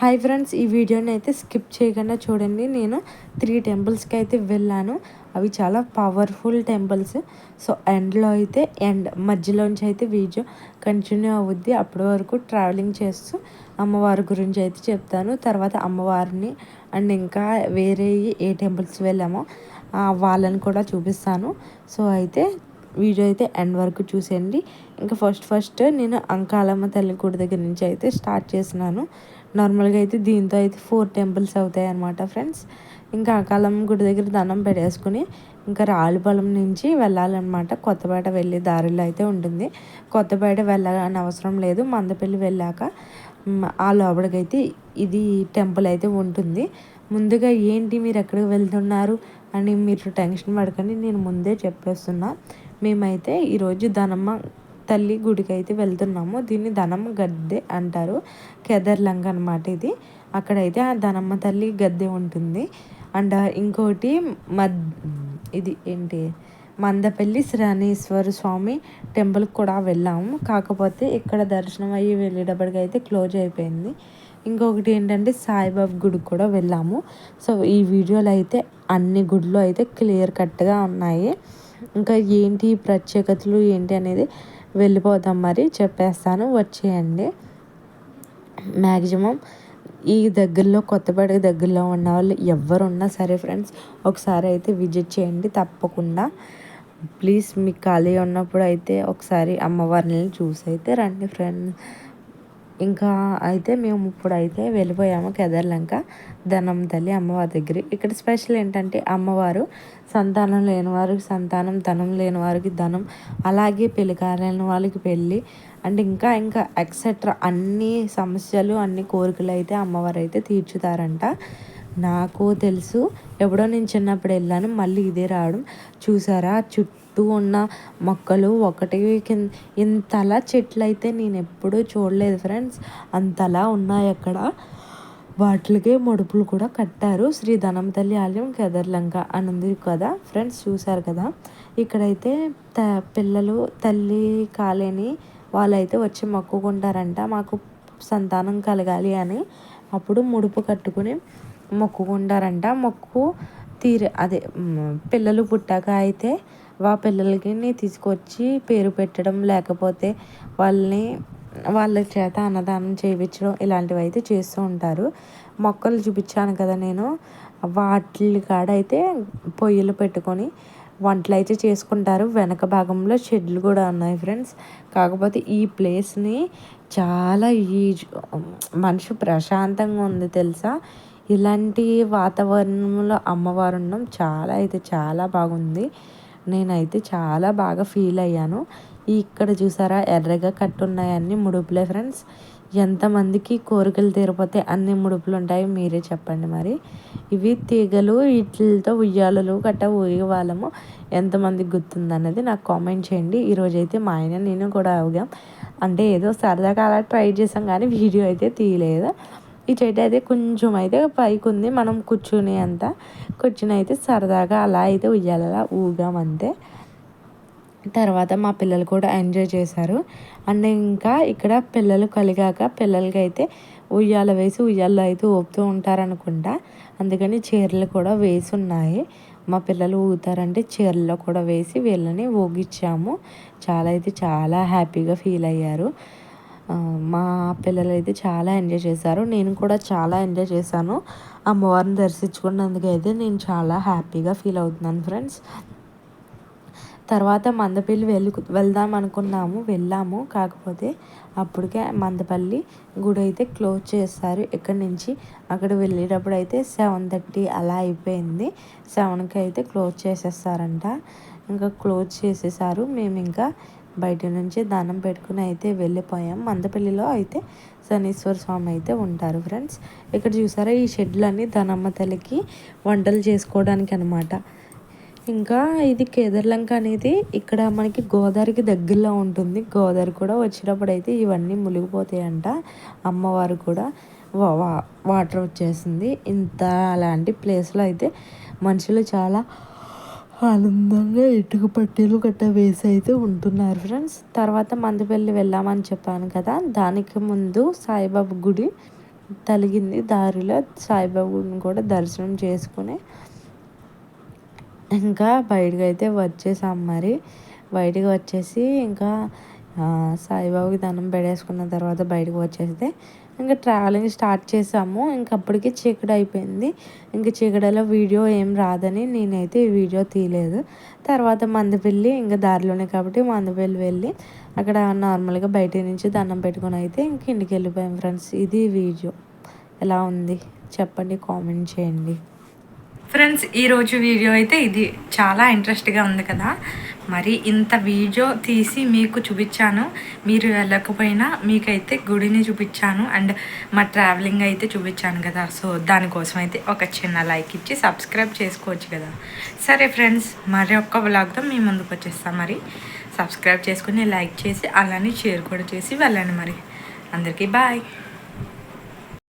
Hi friends ఈ వీడియోని అయితే స్కిప్ చేయకుండా చూడండి. నేను త్రీ టెంపుల్స్కి అయితే వెళ్ళాను. అవి చాలా పవర్ఫుల్ టెంపుల్స్ సో ఎండ్లో అయితే ఎండ్ మధ్యలోంచి అయితే వీడియో కంటిన్యూ అవుద్ది. అప్పటి వరకు ట్రావెలింగ్ చేస్తూ అమ్మవారి గురించి అయితే చెప్తాను. తర్వాత అమ్మవారిని అండ్ ఇంకా వేరే ఏ టెంపుల్స్ వెళ్ళామో వాళ్ళని కూడా చూపిస్తాను. సో అయితే వీడియో అయితే ఎండ్ వరకు చూసేయండి. ఇంకా ఫస్ట్ ఫస్ట్ నేను అంకాలమ్మ తల్లి గుడి దగ్గర నుంచి అయితే స్టార్ట్ చేసినాను నార్మల్గా అయితే దీంతో అయితే ఫోర్ టెంపుల్స్ అవుతాయి అనమాట ఫ్రెండ్స్. ఇంకా అకాలం గుడి దగ్గర దండం పెట్టేసుకుని ఇంకా రాళ్ళపాలెం నుంచి వెళ్ళాలన్నమాట. కొత్తపేట వెళ్ళే దారిలో అయితే ఉంటుంది. కొత్తపేట వెళ్ళాలని అవసరం లేదు. మందపల్లి వెళ్ళాక ఆ లోపలికైతే ఇది టెంపుల్ అయితే ఉంటుంది. ముందుగా ఏంటి మీరు ఎక్కడికి వెళ్తున్నారు అని మీరు టెన్షన్ పడకండి. నేను ముందే చెప్పేస్తున్నా. మేమైతే ఈరోజు ధనమ్మ తల్లి గుడికి అయితే వెళ్తున్నాము. దీన్ని ధనమ్మ గద్దె అంటారు. కేదర్లంగ అనమాట ఇది. అక్కడైతే ఆ ధనమ్మ తల్లి గద్దె ఉంటుంది. అండ్ ఇంకోటి మద్ ఇది ఏంటి? మందపల్లి శ్రాణేశ్వర స్వామి టెంపుల్కి కూడా వెళ్ళాము. కాకపోతే ఇక్కడ దర్శనం అయ్యి వెళ్ళేటప్పటికి అయితే క్లోజ్ అయిపోయింది. ఇంకొకటి ఏంటంటే సాయిబాబా గుడికి కూడా వెళ్ళాము. సో ఈ వీడియోలో అయితే అన్ని గుడ్లు అయితే క్లియర్ కట్గా ఉన్నాయి. ఇంకా ఏంటి ప్రత్యేకతలు ఏంటి అనేది వెళ్ళిపోతాం మరి చెప్పేస్తాను. వచ్చేయండి. మ్యాక్సిమం ఈ దగ్గరలో కొత్తపేట దగ్గరలో ఉన్న వాళ్ళు ఎవరున్నా సరే ఫ్రెండ్స్ ఒకసారి అయితే విజిట్ చేయండి. తప్పకుండా. ప్లీజ్ మీకు ఖాళీ ఉన్నప్పుడు అయితే ఒకసారి అమ్మవారిని చూసి అయితే రండి ఫ్రెండ్స్. ఇంకా అయితే మేము ఇప్పుడైతే వెళ్ళిపోయాము కెదర్లంక. ధనం తల్లి అమ్మవారి దగ్గర ఇక్కడ స్పెషల్ ఏంటంటే అమ్మవారు సంతానం లేని వారికి సంతానం ధనం లేని వారికి ధనం అలాగే పెళ్ళి కాలేని వాళ్ళకి పెళ్ళి అండ్ ఇంకా ఇంకా ఎక్సెట్రా అన్ని సమస్యలు అన్ని కోరికలు అయితే అమ్మవారు అయితే తీర్చుతారంట. నాకు తెలుసు ఎప్పుడో నేను చిన్నప్పుడు వెళ్ళాను మళ్ళీ ఇదే రావడం. చూసారా? చుట్టూ ఉన్న మొక్కలు ఒకటి కింద ఇంతలా చెట్లు అయితే నేను ఎప్పుడూ చూడలేదు ఫ్రెండ్స్. అంతలా ఉన్నాయి అక్కడ. వాటికే మడుపులు కూడా కట్టారు. శ్రీ ధనం తల్లి ఆలయం కేదర్లంక అని ఉంది కదా ఫ్రెండ్స్ చూసారు కదా? ఇక్కడైతే త పిల్లలు తల్లి కాలేని వాళ్ళైతే వచ్చి మొక్కుకుంటారంట. మాకు సంతానం కలగాలి అని. అప్పుడు ముడుపు కట్టుకుని మొక్కుకుంటారంట. మొక్కు తీరే అదే పిల్లలు పుట్టాక అయితే వా పిల్లలకి తీసుకొచ్చి పేరు పెట్టడం లేకపోతే వాళ్ళని వాళ్ళ చేత అన్నదానం చేయించడం ఇలాంటివి అయితే చేస్తూ ఉంటారు. మొక్కలు చూపించాను కదా నేను. వాటి కాడ అయితే పొయ్యిలు పెట్టుకొని వంటలు అయితే చేసుకుంటారు. వెనక భాగంలో షెడ్లు కూడా ఉన్నాయి ఫ్రెండ్స్. కాకపోతే ఈ ప్లేస్ని చాలా ఈ మనిషి ప్రశాంతంగా ఉంది తెలుసా? ఇలాంటి వాతావరణంలో అమ్మవారు ఉండడం చాలా అయితే చాలా బాగుంది. నేనైతే చాలా బాగా ఫీల్ అయ్యాను. ఇక్కడ చూసారా ఎర్రగా కట్టున్నాయన్నీ ముడుపులే ఫ్రెండ్స్. ఎంతమందికి కోరికలు తీరిపోతే అన్ని ముడుపులు ఉంటాయి మీరే చెప్పండి మరి. ఇవి తీగలు వీటితో ఉయ్యాలలు గట్ట ఊగే వాళ్ళము. ఎంతమందికి గుర్తుందనేది నాకు కామెంట్ చేయండి. ఈరోజైతే మా ఆయన నేను కూడా అవగాం అంటే ఏదో సరదాగా అలా ట్రై చేసాం కానీ వీడియో అయితే తీయలేదు. ఈ చెట్టు అయితే కొంచెం అయితే పైకి ఉంది మనం కూర్చుని అంత. కూర్చుని అయితే సరదాగా అలా అయితే ఉయ్యాలలా ఊగామంతే తర్వాత మా పిల్లలు కూడా ఎంజాయ్ చేశారు. అండ్ ఇంకా ఇక్కడ పిల్లలు కలిగాక పిల్లలకి అయితే ఉయ్యాల వేసి ఉయ్యాల్లో అయితే ఊపుతూ ఉంటారనుకుంటా. అందుకని చీరలు కూడా వేసి ఉన్నాయి. మా పిల్లలు ఊగుతారంటే చీరల్లో కూడా వేసి వీళ్ళని ఊగిచ్చాము. చాలా అయితే చాలా హ్యాపీగా ఫీల్ అయ్యారు. మా పిల్లలు అయితే చాలా ఎంజాయ్ చేశారు. నేను కూడా చాలా ఎంజాయ్ చేశాను. అమ్మవారిని దర్శించుకున్నందుకు అయితే నేను చాలా హ్యాపీగా ఫీల్ అవుతున్నాను ఫ్రెండ్స్. తర్వాత మందపల్లి వెళ్ళి వెళ్దాం అనుకున్నాము వెళ్ళాము. కాకపోతే అప్పటికే మందపల్లి గుడి అయితే క్లోజ్ చేస్తారు ఇక్కడి నుంచి. అక్కడ వెళ్ళేటప్పుడు అయితే సెవెన్ థర్టీ అలా అయిపోయింది. సెవెన్కి అయితే క్లోజ్ చేసేస్తారంట. ఇంకా క్లోజ్ చేసేసారు. మేము ఇంకా బయట నుంచి దానం పెట్టుకుని అయితే వెళ్ళిపోయాం. మందపల్లిలో అయితే శనీశ్వర స్వామి అయితే ఉంటారు ఫ్రెండ్స్. ఇక్కడ చూసారా ఈ షెడ్లన్నీ దానమ్మ తల్లికి వంటలు చేసుకోవడానికి అనమాట ఇంకా ఇది కేదర్లంక అనేది ఇక్కడ మనకి గోదావరికి దగ్గరలో ఉంటుంది. గోదావరి కూడా వచ్చినప్పుడు అయితే ఇవన్నీ మునిగిపోతాయంట. అమ్మవారు కూడా వాటర్ వచ్చేసింది. ఇంత అలాంటి ప్లేస్లో అయితే మనుషులు చాలా ఆనందంగా ఇటుక పట్టీలు గట్ట వేసి అయితే ఉంటున్నారు. ఫ్రెండ్స్ తర్వాత మందుపల్లి వెళ్ళామని చెప్పాను కదా దానికి ముందు సాయిబాబా గుడి తలిగింది దారిలో. సాయిబాబుని కూడా దర్శనం చేసుకుని ఇంకా బయటకు అయితే వచ్చేసాం మరి. బయటకు వచ్చేసి ఇంకా సాయిబాబుకి దండం పెడేసుకున్న తర్వాత బయటకు వచ్చేస్తే ఇంకా ట్రావెలింగ్ స్టార్ట్ చేసాము. ఇంక అప్పటికి చీకటి అయిపోయింది. ఇంక చీకటిలో వీడియో ఏం రాదని నేనైతే ఈ వీడియో తీయలేదు. తర్వాత మందపల్లి ఇంకా దారిలోనే కాబట్టి మందపల్లి వెళ్ళి అక్కడ నార్మల్గా బయట నుంచి దండం పెట్టుకొని అయితే ఇంక ఇంటికి వెళ్ళిపోయాం ఫ్రెండ్స్. ఇది వీడియో. ఎలా ఉంది? చెప్పండి కామెంట్ చేయండి. ఫ్రెండ్స్ ఈరోజు వీడియో అయితే ఇది చాలా ఇంట్రెస్ట్గా ఉంది కదా. మరి ఇంత వీడియో తీసి మీకు చూపించాను. మీరు వెళ్ళకపోయినా మీకైతే గుడిని చూపించాను. అండ్ మా ట్రావెలింగ్ అయితే చూపించాను కదా. సో దానికోసం అయితే ఒక చిన్న లైక్ ఇచ్చి సబ్స్క్రైబ్ చేసుకోవచ్చు కదా. సరే ఫ్రెండ్స్ మరి ఒక్క బ్లాగ్తో మీ ముందుకు వచ్చేస్తాం మరి. సబ్స్క్రైబ్ చేసుకుని లైక్ చేసి అలానే షేర్ కూడా చేసి వెళ్ళండి మరి. అందరికీ బాయ్